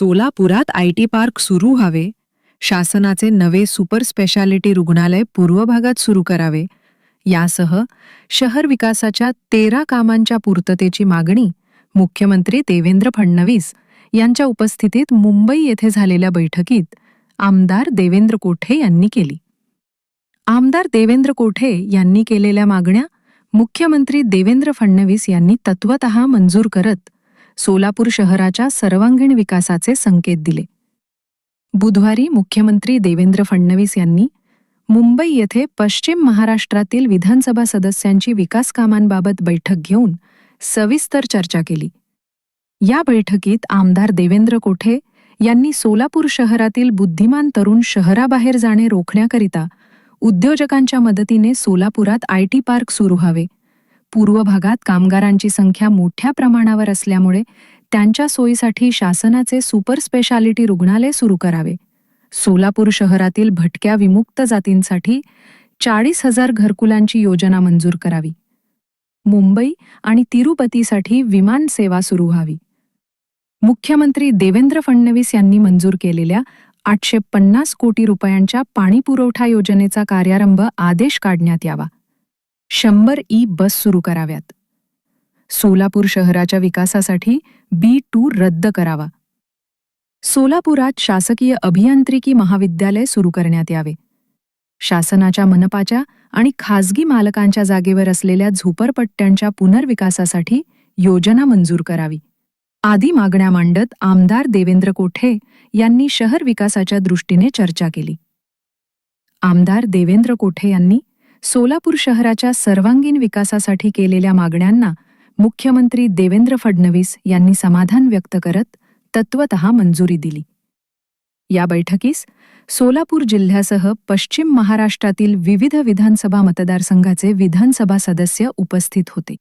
सोलापुरात I T park सुरू व्हावे. शासनाचे नवे सुपर स्पेशालिटी रुग्णालय पूर्व भागात सुरू करावे. यासह शहर विकासाच्या तेरा कामांच्या पूर्ततेची मागणी मुख्यमंत्री देवेंद्र फडणवीस यांच्या उपस्थितीत मुंबई येथे झालेल्या बैठकीत आमदार देवेंद्र कोठे यांनी केली. आमदार देवेंद्र कोठे यांनी केलेल्या मागण्या मुख्यमंत्री देवेंद्र फडणवीस यांनी तत्वत मंजूर करत सोलापूर शहराच्या सर्वांगीण विकासाचे संकेत दिले. बुधवारी मुख्यमंत्री देवेंद्र फडणवीस यांनी मुंबई येथे पश्चिम महाराष्ट्रातील विधानसभा सदस्यांची विकास कामांबाबत बैठक घेऊन सविस्तर चर्चा केली. या बैठकीत आमदार देवेंद्र कोठे यांनी सोलापूर शहरातील बुद्धिमान तरुण शहराबाहेर जाणे रोखण्याकरिता उद्योजकांच्या मदतीने सोलापुरात आय टी पार्क सुरू व्हावे. पूर्व भागात कामगारांची संख्या मोठ्या प्रमाणावर असल्यामुळे त्यांच्या सोयीसाठी शासनाचे सुपर स्पेशालिटी रुग्णालय सुरू करावे. सोलापूर शहरातील भटक्या विमुक्त जातींसाठी चाळीस हजार घरकुलांची योजना मंजूर करावी. मुंबई आणि तिरुपतीसाठी विमान सेवा सुरू व्हावी. मुख्यमंत्री देवेंद्र फडणवीस यांनी मंजूर केलेल्या आठशे पन्नास कोटी रुपयांच्या पाणीपुरवठा योजनेचा कार्यारंभ आदेश काढण्यात यावा. शंभर ई बस सुरू कराव्यात. सोलापूर शहराच्या विकासासाठी बी टू रद्द करावा. सोलापुरात शासकीय अभियांत्रिकी महाविद्यालय सुरू करण्यात यावे. शासनाच्या मनपाच्या आणि खासगी मालकांच्या जागेवर असलेल्या झोपरपट्ट्यांच्या पुनर्विकासासाठी योजना मंजूर करावी. आदी मागण्या मांडत आमदार देवेंद्र कोठे यांनी शहर विकासाच्या दृष्टीने चर्चा केली. आमदार देवेंद्र कोठे यांनी सोलापूर शहराच्या सर्वांगीण विकासासाठी केलेल्या मागण्यांना मुख्यमंत्री देवेंद्र फडणवीस यांनी समाधान व्यक्त करत तत्वत मंजुरी दिली. या बैठकीस सोलापूर जिल्ह्यासह पश्चिम महाराष्ट्रातील विविध विधानसभा मतदारसंघाचे विधानसभा सदस्य उपस्थित होते.